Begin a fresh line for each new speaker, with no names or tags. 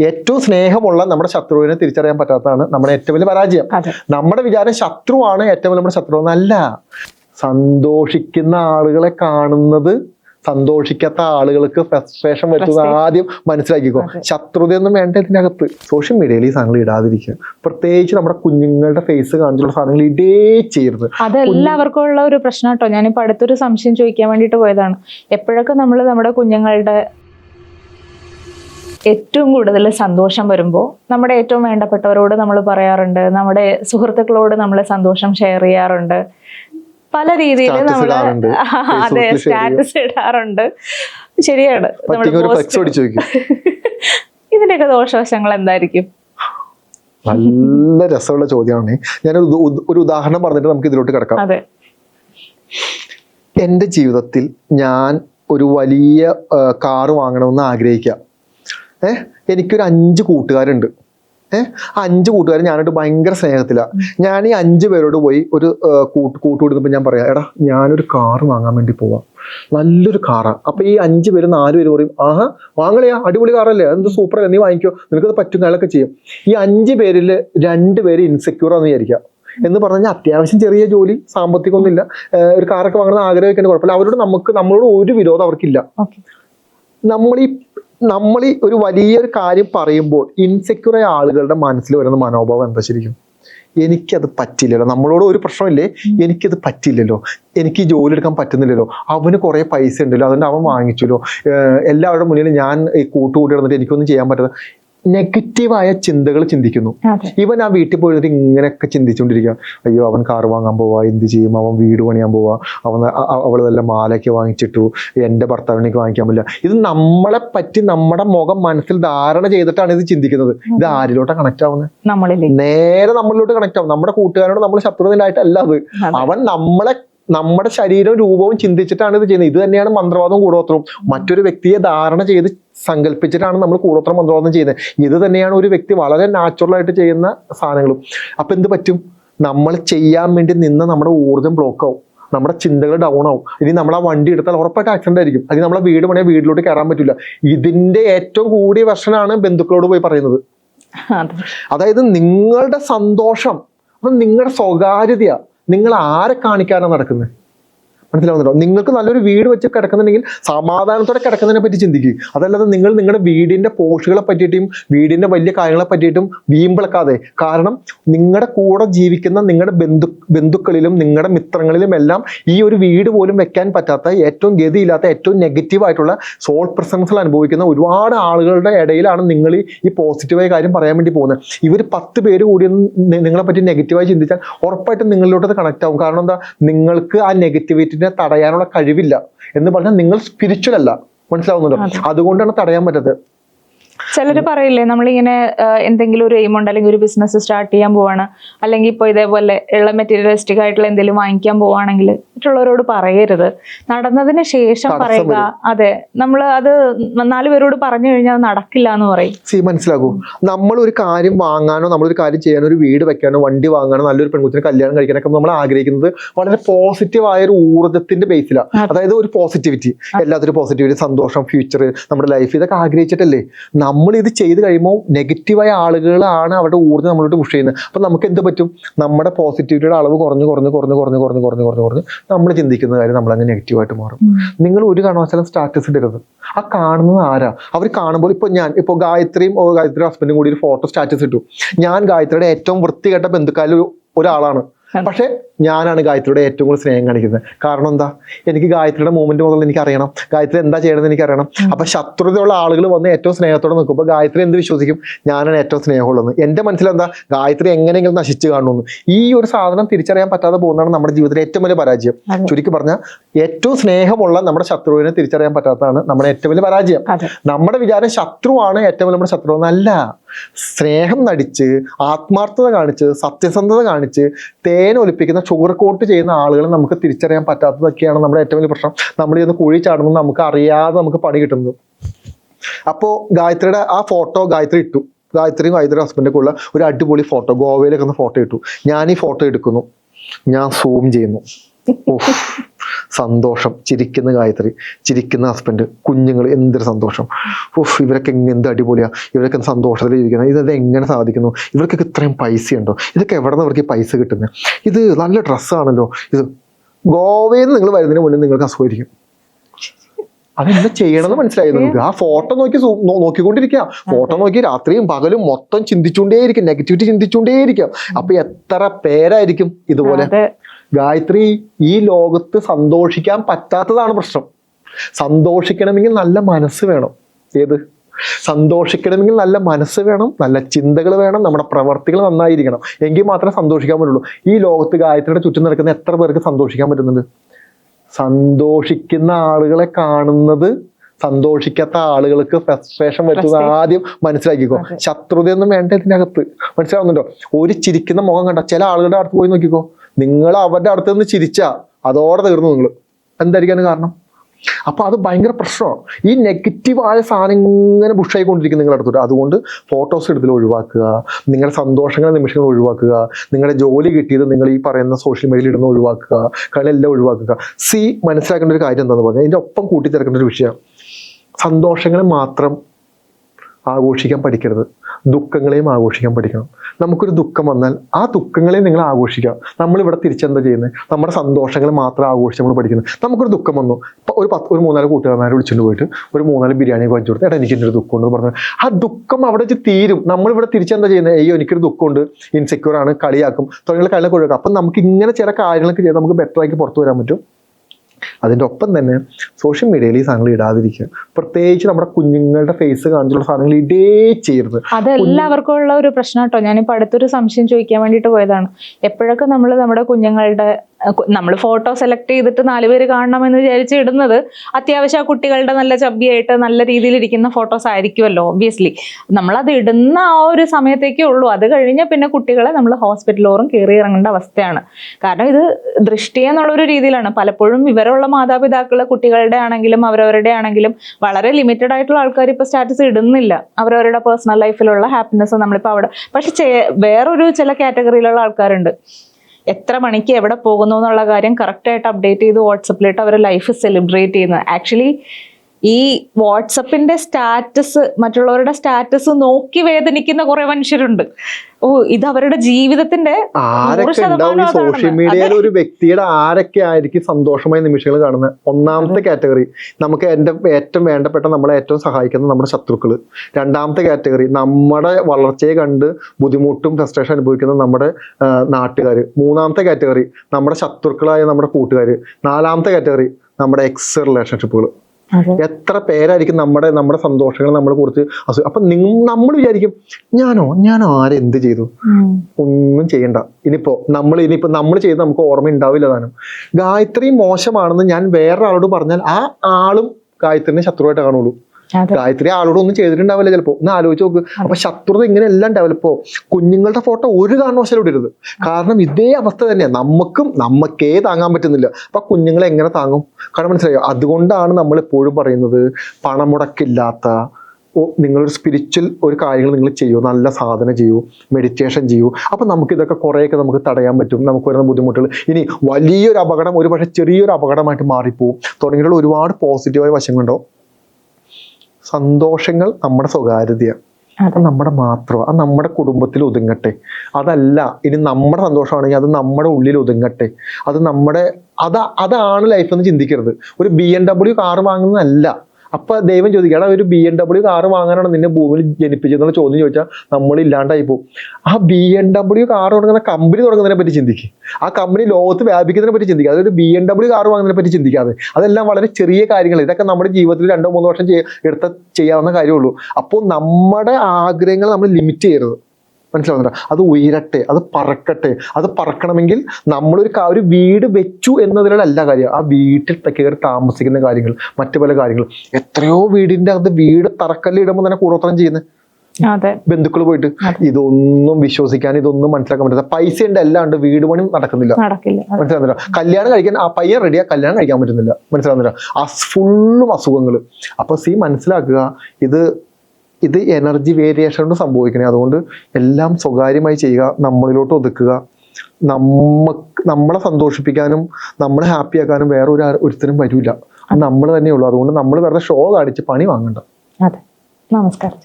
ഏറ്റവും സ്നേഹമുള്ള നമ്മുടെ ശത്രുവിനെ തിരിച്ചറിയാൻ പറ്റാത്തതാണ് നമ്മുടെ ഏറ്റവും വലിയ പരാജയം. നമ്മുടെ വിചാരം ശത്രുവാണ് ഏറ്റവും വലിയ നമ്മുടെ ശത്രു എന്നല്ല. സന്തോഷിക്കുന്ന ആളുകളെ കാണുന്നത് സന്തോഷിക്കാത്ത ആളുകൾക്ക് ഫ്രസ്ട്രേഷൻ വരുന്നത് ആദ്യം മനസ്സിലാക്കിക്കോ. ശത്രുതയൊന്നും വേണ്ട ഇതിനകത്ത്. സോഷ്യൽ മീഡിയയിൽ ഈ സാധനങ്ങൾ ഇടാതിരിക്കുക. പ്രത്യേകിച്ച് നമ്മുടെ കുഞ്ഞുങ്ങളുടെ ഫേസ് കാണിച്ചുള്ള സാധനങ്ങൾ ഇടേ ചെയ്യരുത്.
അത് എല്ലാവർക്കും ഉള്ള ഒരു പ്രശ്നം കേട്ടോ. ഞാനിപ്പോ അടുത്തൊരു സംശയം ചോദിക്കാൻ വേണ്ടിയിട്ട് പോയതാണ്. എപ്പോഴൊക്കെ നമ്മൾ നമ്മുടെ കുഞ്ഞുങ്ങളുടെ ഏറ്റവും കൂടുതൽ സന്തോഷം വരുമ്പോൾ നമ്മുടെ ഏറ്റവും വേണ്ടപ്പെട്ടവരോട് നമ്മൾ പറയാറുണ്ട് നമ്മുടെ സുഹൃത്തുക്കളോട് നമ്മൾ സന്തോഷം ഷെയർ ചെയ്യാറുണ്ട്. പല രീതിയിൽ നമ്മൾ. അതെ സ്റ്റാറ്റസ് ഇടാറുണ്ട്. ശരിയാണ്. ഇതിന്റെയൊക്കെ ദോഷവശങ്ങൾ എന്തായിരിക്കും?
നല്ല രസമുള്ള ചോദ്യമാണ്. ഞാൻ ഒരു ഉദാഹരണം പറഞ്ഞിട്ട് നമുക്ക് ഇതിലോട്ട് കിടക്കാം. എന്റെ ജീവിതത്തിൽ ഞാൻ ഒരു വലിയ കാറ് വാങ്ങണമെന്ന് ആഗ്രഹിക്കാം ഏഹ് എനിക്കൊരു അഞ്ച് കൂട്ടുകാരുണ്ട്. ഏഹ് ആ അഞ്ച് കൂട്ടുകാർ ഞാനോട് ഭയങ്കര സ്നേഹത്തിലാണ് ഞാൻ ഈ അഞ്ച് പേരോട് പോയി ഒരു കൂട്ട് കൂട്ടുകൂടുന്നപ്പോൾ ഞാൻ പറയാം എടാ ഞാനൊരു കാറ് വാങ്ങാൻ വേണ്ടി പോവാം. നല്ലൊരു കാറാണ് അപ്പൊ ഈ അഞ്ച് പേര് നാല് പേര് പറയും ആഹാ വാങ്ങളെയാ അടിപൊളി കാറല്ലേ എന്ത് സൂപ്പർ നീ വാങ്ങിക്കോ നിനക്കത് പറ്റും കാലൊക്കെ ചെയ്യും. ഈ അഞ്ച് പേരിൽ രണ്ട് പേര് ഇൻസെക്യൂർ ആണെന്ന് വിചാരിക്കാം. എന്ന് പറഞ്ഞാൽ അത്യാവശ്യം ചെറിയ ജോലി സാമ്പത്തികമൊന്നുമില്ല. ഒരു കാറൊക്കെ വാങ്ങണമെന്ന് ആഗ്രഹിക്കേണ്ട കുഴപ്പമില്ല. അവരോട് നമുക്ക് നമ്മളോട് ഒരു വിരോധം അവർക്കില്ല. നമ്മൾ ഈ നമ്മൾ ഈ ഒരു വലിയൊരു കാര്യം പറയുമ്പോൾ ഇൻസെക്യൂർ ആയ ആളുകളുടെ മനസ്സിൽ വരുന്ന മനോഭാവം എന്താ ശരിക്കും? എനിക്കത് പറ്റില്ലല്ലോ. നമ്മളോട് ഒരു പ്രശ്നമില്ലേ? എനിക്കത് പറ്റില്ലല്ലോ. എനിക്ക് ജോലി എടുക്കാൻ പറ്റുന്നില്ലല്ലോ. അവന് കുറെ പൈസ ഉണ്ടല്ലോ. അതുകൊണ്ട് അവൻ വാങ്ങിച്ചല്ലോ. എല്ലാവരുടെ മുന്നിൽ ഞാൻ ഈ കൂട്ടുകൂടി നടന്നിട്ട് എനിക്കൊന്നും ചെയ്യാൻ പറ്റാത്ത നെഗറ്റീവായ ചിന്തകൾ ചിന്തിക്കുന്നു. ഇവൻ ആ വീട്ടിൽ പോയിട്ട് ഇങ്ങനെയൊക്കെ ചിന്തിച്ചുകൊണ്ടിരിക്കുക. അയ്യോ അവൻ കാർ വാങ്ങാൻ പോവാ എന്ത് ചെയ്യും? അവൻ വീട് പണിയാൻ പോവാ അവൻ അവൾ നല്ല വല്ല മാലയ്ക്ക് വാങ്ങിച്ചിട്ടു എന്റെ ഭർത്താവിനേക്ക് വാങ്ങിക്കാൻ പറ്റില്ല. ഇത് നമ്മളെ പറ്റി നമ്മുടെ മുഖം മനസ്സിൽ ധാരണ ചെയ്തിട്ടാണ് ഇത് ചിന്തിക്കുന്നത്. ഇത് ആരിലോട്ട് കണക്ട് ആവുന്നത് നേരെ നമ്മളിലോട്ട് കണക്ട് ആവും. നമ്മുടെ കൂട്ടുകാരോട് നമ്മൾ ശത്രുതയിലായിട്ടല്ല അതെ. അവൻ നമ്മളെ നമ്മുടെ ശരീരവും രൂപവും ചിന്തിച്ചിട്ടാണ് ഇത് ചെയ്യുന്നത്. ഇത് തന്നെയാണ് മന്ത്രവാദവും കൂടോത്രവും. മറ്റൊരു വ്യക്തിയെ ധാരണ ചെയ്ത് സങ്കല്പിച്ചിട്ടാണ് നമ്മൾ കൂടോത്രം മന്ത്രവാദം ചെയ്യുന്നത്. ഇത് തന്നെയാണ് ഒരു വ്യക്തി വളരെ നാച്ചുറൽ ആയിട്ട് ചെയ്യുന്ന സാധനങ്ങളും. അപ്പൊ എന്ത് പറ്റും? നമ്മൾ ചെയ്യാൻ വേണ്ടി നിന്ന് നമ്മുടെ ഊർജം ബ്ലോക്ക് ആവും. നമ്മുടെ ചിന്തകൾ ഡൗൺ ആവും. ഇനി നമ്മൾ ആ വണ്ടി എടുത്താൽ ഉറപ്പായിട്ട് ആക്സിഡന്റ് ആയിരിക്കും. അല്ലെങ്കിൽ നമ്മളെ വീട് പണിയാൽ വീട്ടിലോട്ട് കയറാൻ പറ്റില്ല. ഇതിന്റെ ഏറ്റവും കൂടിയ വെർഷനാണ് ബന്ധുക്കളോട് പോയി പറയുന്നത്. അതായത് നിങ്ങളുടെ സന്തോഷം. അത് നിങ്ങളുടെ സ്വകാര്യതയാ. നിങ്ങൾ ആരെ കാണിക്കാനാണ് നടക്കുന്നത് മനസ്സിലാവുന്നുണ്ടോ? നിങ്ങൾക്ക് നല്ലൊരു വീട് വെച്ച് കിടക്കുന്നുണ്ടെങ്കിൽ സമാധാനത്തോടെ കിടക്കുന്നതിനെ പറ്റി ചിന്തിക്കുക അതല്ലാതെ നിങ്ങൾ നിങ്ങളുടെ വീടിന്റെ പോഷുകളെ പറ്റിയിട്ടും വീടിന്റെ വലിയ കാര്യങ്ങളെ പറ്റിയിട്ടും വീമ്പിളക്കാതെ. കാരണം നിങ്ങളുടെ കൂടെ ജീവിക്കുന്ന നിങ്ങളുടെ ബന്ധു ബന്ധുക്കളിലും നിങ്ങളുടെ മിത്രങ്ങളിലും എല്ലാം ഈ ഒരു വീട് പോലും വെക്കാൻ പറ്റാത്ത ഏറ്റവും ഗതിയില്ലാത്ത ഏറ്റവും നെഗറ്റീവ് ആയിട്ടുള്ള സോൾ പ്രസൻസിൽ അനുഭവിക്കുന്ന ഒരുപാട് ആളുകളുടെ ഇടയിലാണ് നിങ്ങൾ ഈ- പോസിറ്റീവായ കാര്യം പറയാൻ വേണ്ടി പോകുന്നത്. ഇവർ പത്ത് പേര് കൂടി നിങ്ങളെ പറ്റി നെഗറ്റീവായി ചിന്തിച്ചാൽ ഉറപ്പായിട്ടും നിങ്ങളിലോട്ട് അത് ആവും. കാരണം എന്താ? നിങ്ങൾക്ക് ആ നെഗറ്റിവിറ്റിനെ തടയാനുള്ള കഴിവില്ല എന്ന് പറഞ്ഞാൽ നിങ്ങൾ സ്പിരിച്വൽ അല്ല. മനസ്സിലാവുന്നുണ്ടോ? അതുകൊണ്ടാണ് തടയാൻ പറ്റത്
ചിലർ പറയില്ലേ നമ്മളിങ്ങനെ എന്തെങ്കിലും ഒരു എയിം ഉണ്ട് അല്ലെങ്കിൽ ഒരു ബിസിനസ് സ്റ്റാർട്ട് ചെയ്യാൻ പോവാണ്. അല്ലെങ്കിൽ ഇപ്പോൾ ഇതേപോലെ ഉള്ള മെറ്റീരിയലിസ്റ്റിക് ആയിട്ടുള്ള എന്തെങ്കിലും വാങ്ങിക്കാൻ പോവാണെങ്കിൽ മറ്റുള്ളവരോട് പറയരുത്. നടന്നതിന് ശേഷം പറയുക. അതെ. നമ്മൾ അത് നാല് പേരോട് പറഞ്ഞു കഴിഞ്ഞാൽ നടക്കില്ല എന്ന് പറയും.
സി മനസ്സിലാകൂ നമ്മൾ ഒരു കാര്യം വാങ്ങാനോ നമ്മൾ ഒരു കാര്യം ചെയ്യാനോ ഒരു വീട് വെക്കാനോ വണ്ടി വാങ്ങാനോ നല്ലൊരു പെൺകുട്ടിനെ കല്യാണം കഴിക്കാനൊക്കെ നമ്മൾ ആഗ്രഹിക്കുന്നത് വളരെ പോസിറ്റീവ് ആയ ഒരു ഊർജത്തിന്റെ ബേസിലാണ് അതായത് ഒരു പോസിറ്റിവിറ്റി എല്ലാത്തിനും പോസിറ്റിവിറ്റി സന്തോഷം ഫ്യൂച്ചർ നമ്മുടെ ലൈഫ് ഇതൊക്കെ ആഗ്രഹിച്ചിട്ടല്ലേ? നമ്മൾ ഇത് ചെയ്ത് കഴിയുമ്പോൾ നെഗറ്റീവായ ആളുകളാണ് അവരുടെ ഊർജം നമ്മളോട് പുഷ് ചെയ്യുന്നത്. അപ്പൊ നമുക്ക് എന്ത് പറ്റും? നമ്മുടെ പോസിറ്റിവിറ്റിയുടെ അളവ് കുറഞ്ഞു കുറഞ്ഞു കുറഞ്ഞു കുറഞ്ഞു കുറഞ്ഞു കുറഞ്ഞു കുറഞ്ഞു കുറഞ്ഞ് നമ്മൾ ചിന്തിക്കുന്ന കാര്യം നമ്മൾ നമ്മളങ്ങ് നെഗറ്റീവായിട്ട് മാറും. നിങ്ങൾ ഒരു കാരണവശാലും സ്റ്റാറ്റസ് ഇടരുത്. ആ കാണുന്നത് ആരാ? അവർ കാണുമ്പോൾ ഇപ്പൊ ഞാൻ ഇപ്പൊ ഗായത്രിയും ഗായത്രി ഹസ്ബൻഡും കൂടി ഒരു ഫോട്ടോ സ്റ്റാറ്റസ് ഇട്ടു. ഞാൻ ഗായത്രിയുടെ ഏറ്റവും വൃത്തികെട്ട ബന്ധുക്കാരിൽ ഒരു- ഒരാളാണ്. പക്ഷെ ഞാനാണ് ഗായത്രിയുടെ ഏറ്റവും കൂടുതൽ സ്നേഹം കാണിക്കുന്നത്. കാരണം എന്താ? എനിക്ക് ഗായത്രിയുടെ മൂവ്മെന്റ് മുതൽ എനിക്ക് അറിയണം ഗായത്രി എന്താ ചെയ്യണമെന്ന് എനിക്ക് അറിയണം അപ്പൊ ശത്രുതയുള്ള ആളുകൾ വന്ന് ഏറ്റവും സ്നേഹത്തോടെ നിൽക്കുമ്പോൾ ഗായത്രി എന്ത് വിശ്വസിക്കും? ഞാനാണ് ഏറ്റവും സ്നേഹമുള്ളത്. എന്റെ മനസ്സിൽ എന്താ ഗായത്രി എങ്ങനെയെങ്കിലും നശിച്ചു കാണുന്നു ഈ ഒരു സാധനം തിരിച്ചറിയാൻ പറ്റാതെ പോകുന്നതാണ് നമ്മുടെ ജീവിതത്തിലെ ഏറ്റവും വലിയ പരാജയം. ചുരുക്കി പറഞ്ഞാൽ ഏറ്റവും സ്നേഹമുള്ള നമ്മുടെ ശത്രുവിനെ തിരിച്ചറിയാൻ പറ്റാത്തതാണ് നമ്മുടെ ഏറ്റവും വലിയ പരാജയം. നമ്മുടെ വിചാരം ശത്രുവാണ് ഏറ്റവും വലിയ നമ്മുടെ ശത്രു എന്നല്ല. സ്നേഹം നടിച്ച് ആത്മാർത്ഥത കാണിച്ച് സത്യസന്ധത കാണിച്ച് തേൻ ഒലിപ്പിക്കുന്ന ഷുഗർ കോട്ട് ചെയ്യുന്ന ആളുകളെ നമുക്ക് തിരിച്ചറിയാൻ പറ്റാത്തതൊക്കെയാണ് നമ്മുടെ ഏറ്റവും വലിയ പ്രശ്നം. നമ്മൾ ഇന്ന് കുഴി ചാടുന്നത് നമുക്ക് അറിയാതെ നമുക്ക് പണി കിട്ടുന്നത്. അപ്പോൾ ഗായത്രിയുടെ ആ ഫോട്ടോ ഗായത്രി ഇട്ടു. ഗായത്രിയും ഗായത്രി ഹസ്ബൻഡൊക്കെ ഉള്ള ഒരു അടിപൊളി ഫോട്ടോ. ഗോവയിലൊക്കെ ഒന്ന് ഫോട്ടോ ഇട്ടു. ഞാൻ ഈ ഫോട്ടോ എടുക്കുന്നു. ഞാൻ സൂം ചെയ്യുന്നു. ഉഫ്. സന്തോഷം ചിരിക്കുന്ന ഗായത്രി ചിരിക്കുന്ന ഹസ്ബൻഡ് കുഞ്ഞുങ്ങൾ എന്തൊരു സന്തോഷം. ഉഫ് ഇവരൊക്കെ എന്ത് അടിപൊളിയാണ് ഇവരൊക്കെ സന്തോഷത്തിൽ ജീവിക്കുന്നത് ഇതത് എങ്ങനെ സാധിക്കുന്നു? ഇവർക്കൊക്കെ ഇത്രയും ഉണ്ടോ ഇതൊക്കെ എവിടെ നിന്ന് അവർക്ക് പൈസ കിട്ടുന്നത് ഇത് നല്ല ഡ്രസ്സാണല്ലോ. ഇത് ഗോവയിൽ നിന്ന് നിങ്ങൾ വരുന്നതിന് മുന്നേ നിങ്ങൾക്ക് അസുഖമായിരിക്കും. അതെന്താ ചെയ്യണമെന്ന് മനസ്സിലായി നമുക്ക് ആ ഫോട്ടോ നോക്കി നോക്കിക്കൊണ്ടിരിക്കുക. ഫോട്ടോ നോക്കി രാത്രിയും പകലും മൊത്തം ചിന്തിച്ചുകൊണ്ടേയിരിക്കും. നെഗറ്റിവിറ്റി ചിന്തിച്ചുകൊണ്ടേയിരിക്കും. അപ്പൊ എത്ര പേരായിരിക്കും ഇതുപോലെ? ഗായത്രി ഈ ലോകത്ത് സന്തോഷിക്കാൻ പറ്റാത്തതാണ് പ്രശ്നം. സന്തോഷിക്കണമെങ്കിൽ നല്ല മനസ്സ് വേണം. ഏത്? സന്തോഷിക്കണമെങ്കിൽ നല്ല മനസ്സ് വേണം നല്ല ചിന്തകൾ വേണം നമ്മുടെ പ്രവർത്തികൾ നന്നായിരിക്കണം. എങ്കിൽ മാത്രമേ സന്തോഷിക്കാൻ പറ്റുള്ളൂ. ഈ ലോകത്ത് ഗായത്രിയുടെ ചുറ്റും നടക്കുന്ന എത്ര പേർക്ക് സന്തോഷിക്കാൻ പറ്റുന്നുണ്ട്? സന്തോഷിക്കുന്ന ആളുകളെ കാണുന്നത് സന്തോഷിക്കാത്ത ആളുകൾക്ക് ഫ്രസ്ട്രേഷൻ വരുന്നത് ആദ്യം മനസ്സിലാക്കിക്കോ. ശത്രുതയൊന്നും വേണ്ട ഇതിനകത്ത്. മനസ്സിലാവുന്നുണ്ടോ? ഒരു ചിരിക്കുന്ന മുഖം കണ്ട? ചില ആളുകളുടെ അടുത്ത് പോയി നോക്കിക്കോ. നിങ്ങൾ അവരുടെ അടുത്ത് നിന്ന് ചിരിച്ചാ അതോടെ തീർന്നു നിങ്ങൾ എന്തായിരിക്കാൻ കാരണം? അപ്പൊ അത് ഭയങ്കര പ്രശ്നമാണ്. ഈ നെഗറ്റീവായ സാധനം ഇങ്ങനെ ബുഷായിക്കൊണ്ടിരിക്കും നിങ്ങളുടെ അടുത്തോട്ട് അതുകൊണ്ട് ഫോട്ടോസ് എടുത്തിൽ ഒഴിവാക്കുക നിങ്ങളുടെ സന്തോഷങ്ങളുടെ നിമിഷങ്ങൾ ഒഴിവാക്കുക നിങ്ങളുടെ ജോലി കിട്ടിയത് നിങ്ങൾ ഈ പറയുന്ന സോഷ്യൽ മീഡിയയിൽ ഇടുന്ന ഒഴിവാക്കുക കളിയെല്ലാം ഒഴിവാക്കുക. സി മനസ്സിലാക്കേണ്ട ഒരു കാര്യം എന്താണെന്ന് പറഞ്ഞാൽ ഇതിന്റെ ഒപ്പം കൂട്ടിച്ചേർക്കേണ്ട ഒരു വിഷയം. സന്തോഷങ്ങളെ മാത്രം ആഘോഷിക്കാൻ പഠിക്കരുത്. ദുഃഖങ്ങളെയും ആഘോഷിക്കാൻ പഠിക്കണം. നമുക്കൊരു ദുഃഖം വന്നാൽ ആ ദുഃഖങ്ങളെ നിങ്ങൾ ആഘോഷിക്കാം നമ്മളിവിടെ തിരിച്ചെന്താ ചെയ്യുന്നത്? നമ്മുടെ സന്തോഷങ്ങൾ മാത്രം ആഘോഷിച്ച് നമ്മൾ പഠിക്കുന്നത്. നമുക്കൊരു ദുഃഖം വന്നു. ഒരു പത്ത് ഒരു മൂന്നാൽ കൂട്ടുകാരന്മാരെ വിളിച്ചുകൊണ്ട് പോയിട്ട് ഒരു മൂന്നാൽ ബിരിയാണി വാങ്ങിച്ചു കൊടുത്ത് എടാ എനിക്ക് ഒരു ദുഃഖമുണ്ട് പറഞ്ഞു. ആ ദുഃഖം അവിടെ വെച്ച് തീരും. നമ്മളിവിടെ തിരിച്ചെന്താ ചെയ്യുന്നത്? അയ്യോ എനിക്കൊരു ദുഃഖമുണ്ട്. ഇൻസെക്യൂർ ആണ്. കളിയാക്കും. തുടങ്ങിയ കളികളൊക്കെ ഒഴിവാക്കും അപ്പം നമുക്ക് ഇങ്ങനെ ചില കാര്യങ്ങളൊക്കെ ചെയ്ത് നമുക്ക് ബെറ്റർ ആക്കി പുറത്തു വരാൻ പറ്റും. അതിന്റെ ഒപ്പം തന്നെ സോഷ്യൽ മീഡിയയിൽ ഈ സാധനങ്ങൾ ഇടാതിരിക്കുക. പ്രത്യേകിച്ച് നമ്മുടെ കുഞ്ഞുങ്ങളുടെ ഫേസ് കാണിച്ചുള്ള സാധനങ്ങൾ ഇടേ ചെയ്യരുത്.
അത് എല്ലാവർക്കും ഉള്ള ഒരു പ്രശ്നം കേട്ടോ. ഞാനിപ്പോൾ അടുത്തൊരു സംശയം ചോദിക്കാൻ വേണ്ടിയിട്ട് പോയതാണ്. എപ്പോഴൊക്കെ നമ്മൾ നമ്മുടെ കുഞ്ഞുങ്ങളുടെ നമ്മൾ ഫോട്ടോ സെലക്ട് ചെയ്തിട്ട് നാലുപേര് കാണണമെന്ന് വിചാരിച്ച് ഇടുന്നത് അത്യാവശ്യം ആ കുട്ടികളുടെ നല്ല ചബ്ബിയായിട്ട് നല്ല രീതിയിൽ ഇരിക്കുന്ന ഫോട്ടോസ് ആയിരിക്കുമല്ലോ ഒബ്വിയസ്ലി നമ്മളത് ഇടുന്ന ആ ഒരു സമയത്തേക്കേ ഉള്ളൂ. അത് കഴിഞ്ഞ് പിന്നെ കുട്ടികളെ നമ്മൾ ഹോസ്പിറ്റലോറും കയറി ഇറങ്ങേണ്ട അവസ്ഥയാണ്. കാരണം ഇത് ദൃഷ്ടി എന്നുള്ളൊരു രീതിയിലാണ്. പലപ്പോഴും വിവരമുള്ള മാതാപിതാക്കൾ കുട്ടികളുടെ ആണെങ്കിലും അവരവരുടെ ആണെങ്കിലും വളരെ ലിമിറ്റഡ് ആയിട്ടുള്ള ആൾക്കാർ ഇപ്പോൾ സ്റ്റാറ്റസ് ഇടുന്നില്ല. അവരവരുടെ പേഴ്സണൽ ലൈഫിലുള്ള ഹാപ്പിനെസ് നമ്മളിപ്പോൾ അവിടെ പക്ഷെ വേറൊരു ചില കാറ്റഗറിയിലുള്ള ആൾക്കാരുണ്ട്. എത്ര മണിക്ക് എവിടെ പോകുന്നു എന്നുള്ള കാര്യം കറക്റ്റായിട്ട് അപ്ഡേറ്റ് ചെയ്ത് വാട്സപ്പിലിട്ട് അവരുടെ ലൈഫ് സെലിബ്രേറ്റ് ചെയ്യുന്നത്. ആക്ച്വലി ഈ വാട്സപ്പിന്റെ സ്റ്റാറ്റസ് മറ്റുള്ളവരുടെ സ്റ്റാറ്റസ് നോക്കി വേദനിക്കുന്ന കുറെ മനുഷ്യരുണ്ട്. ഓ ഇത് അവരുടെ ജീവിതത്തിന്റെ.
സോഷ്യൽ മീഡിയയിൽ ഒരു വ്യക്തിയുടെ ആരൊക്കെ ആയിരിക്കും സന്തോഷമായ നിമിഷങ്ങൾ കാണുന്നത്? ഒന്നാമത്തെ കാറ്റഗറി നമുക്ക് എന്റെ ഏറ്റവും വേണ്ടപ്പെട്ട നമ്മളെ ഏറ്റവും സഹായിക്കുന്ന നമ്മുടെ ശത്രുക്കൾ. രണ്ടാമത്തെ കാറ്റഗറി നമ്മുടെ വളർച്ചയെ കണ്ട് ബുദ്ധിമുട്ടും ഫ്രസ്ട്രേഷൻ അനുഭവിക്കുന്ന നമ്മുടെ നാട്ടുകാർ മൂന്നാമത്തെ കാറ്റഗറി നമ്മുടെ ശത്രുക്കളായ നമ്മുടെ കൂട്ടുകാർ നാലാമത്തെ കാറ്റഗറി നമ്മുടെ എക്സ് റിലേഷൻഷിപ്പുകൾ. എത്ര പേരായിരിക്കും നമ്മുടെ നമ്മുടെ സന്തോഷങ്ങൾ നമ്മൾ കുറിച്ച് അസൂ അപ്പൊ നമ്മൾ വിചാരിക്കും ഞാനോ ഞാൻ ആരെന്ത് ചെയ്തു? ഒന്നും ചെയ്യണ്ട. ഇനിയിപ്പോ നമ്മൾ ഇനിയിപ്പോ നമ്മൾ ചെയ്ത് നമുക്ക് ഓർമ്മ ഉണ്ടാവില്ല താനും. ഗായത്രി മോശമാണെന്ന് ഞാൻ വേറൊരാളോട് പറഞ്ഞാൽ ആ ആളും ഗായത്രിനെ ശത്രുവായിട്ട് കാണുള്ളൂ. ഗായത്രി ആളോട് ഒന്നും ചെയ്തിട്ടുണ്ടാവില്ല ചിലപ്പോ. ഒന്ന് ആലോചിച്ച് നോക്ക്. അപ്പൊ ശത്രുത ഇങ്ങനെ എല്ലാം ഡെവലപ്പോ കുഞ്ഞുങ്ങളുടെ ഫോട്ടോ ഒരു കാരണവശാലും ഇടരുത്. കാരണം ഇതേ അവസ്ഥ തന്നെയാണ് നമുക്കും നമുക്കേ താങ്ങാൻ പറ്റുന്നില്ല. അപ്പൊ കുഞ്ഞുങ്ങളെ എങ്ങനെ താങ്ങും? കാരണം മനസ്സിലായോ? അതുകൊണ്ടാണ് നമ്മൾ എപ്പോഴും പറയുന്നത് പണം മുടക്കില്ലാത്ത ഓ നിങ്ങളൊരു സ്പിരിച്വൽ ഒരു കാര്യങ്ങൾ നിങ്ങൾ ചെയ്യൂ. നല്ല സാധന ചെയ്യൂ. മെഡിറ്റേഷൻ ചെയ്യൂ. അപ്പം നമുക്ക് ഇതൊക്കെ കുറേയൊക്കെ നമുക്ക് തടയാൻ പറ്റും. നമുക്ക് വരുന്ന ബുദ്ധിമുട്ടുകൾ. ഇനി വലിയൊരു അപകടം ഒരു പക്ഷേ ചെറിയൊരു അപകടമായിട്ട് മാറിപ്പോവും. തുടങ്ങിയിട്ടുള്ള ഒരുപാട് പോസിറ്റീവായ വശങ്ങളുണ്ടോ? സന്തോഷങ്ങൾ നമ്മുടെ സ്വകാര്യതയാണ്.
അത്.
നമ്മുടെ മാത്രം അത് നമ്മുടെ കുടുംബത്തിൽ ഒതുങ്ങട്ടെ. അതല്ല ഇനി നമ്മുടെ സന്തോഷമാണെങ്കിൽ അത് നമ്മുടെ ഉള്ളിൽ ഒതുങ്ങട്ടെ. അത് നമ്മുടെ അതാ അതാണ് ലൈഫ് എന്ന് ചിന്തിക്കരുത്. ഒരു ബി എം ഡബ്ല്യു കാർ വാങ്ങുന്നതല്ല. അപ്പൊ ദൈവം ചോദിക്കുകയാണ് ഒരു ബി എം ഡബ്ല്യു കാർ വാങ്ങാനാണ് നിന്നെ ഭൂമിയിൽ ജനിപ്പിച്ചതെന്നുള്ള ചോദ്യം ചോദിച്ചാൽ നമ്മൾ ഇല്ലാണ്ടായി പോകും. ആ ബി എം ഡബ്ല്യു കാർ തുടങ്ങുന്ന കമ്പനി തുടങ്ങുന്നതിനെ പറ്റി ചിന്തിക്കുക ആ കമ്പനി ലോകത്ത് വ്യാപിക്കുന്നതിനെ പറ്റി ചിന്തിക്കുക അതൊരു ബി എം ഡബ്ല്യു കാർ വാങ്ങുന്നതിനെ പറ്റി ചിന്തിക്കാതെ. അതെല്ലാം വളരെ ചെറിയ കാര്യങ്ങൾ. ഇതൊക്കെ നമ്മുടെ ജീവിതത്തിൽ രണ്ടോ മൂന്നോ വർഷം എടുത്ത ചെയ്യാവുന്ന കാര്യമുള്ളൂ അപ്പോൾ നമ്മുടെ ആഗ്രഹങ്ങൾ നമ്മൾ ലിമിറ്റ് ചെയ്യരുത്. മനസ്സിലാവുന്നുണ്ടോ? അത് ഉയരട്ടെ അത് പറക്കട്ടെ. അത് പറക്കണമെങ്കിൽ നമ്മളൊരു ഒരു വീട് വെച്ചു എന്നതിലല്ല കാര്യം ആ വീട്ടിൽ കയറി താമസിക്കുന്ന കാര്യങ്ങൾ മറ്റു പല കാര്യങ്ങൾ എത്രയോ വീടിന്റെ അകത്ത് വീട് തറക്കല്ലിടുമ്പോൾ തന്നെ കൂടോത്രം ചെയ്യുന്നത്
അതെ.
ബന്ധുക്കൾ പോയിട്ട് ഇതൊന്നും വിശ്വസിക്കാൻ ഇതൊന്നും മനസ്സിലാക്കാൻ പറ്റില്ല പൈസ ഉണ്ട്. അല്ലാണ്ട് വീട് പണി നടക്കുന്നില്ല.
നടക്കില്ല. അതെ.
മനസ്സിലാകുന്നില്ല കല്യാണം കഴിക്കാൻ ആ പയ്യൻ റെഡിയാ കല്യാണം കഴിക്കാൻ പറ്റുന്നില്ല. മനസ്സിലാകുന്നില്ല ആ ഫുള്ളും അസുഖങ്ങൾ അപ്പൊ സീ മനസ്സിലാക്കുക ഇത് ഇത് എനർജി വേരിയേഷൻ കൊണ്ട് സംഭവിക്കണേ. അതുകൊണ്ട് എല്ലാം സ്വകാര്യമായി ചെയ്യുക നമ്മളിലോട്ട് ഒതുക്കുക. നമുക്ക് നമ്മളെ സന്തോഷിപ്പിക്കാനും നമ്മളെ ഹാപ്പി ആക്കാനും വേറെ ഒരു ഒരുത്തരും വരില്ല നമ്മൾ തന്നെയുള്ളൂ അതുകൊണ്ട് നമ്മൾ വെറുതെ ഷോ കാണിച്ച് പണി വാങ്ങണ്ട.
അതെ. നമസ്കാരം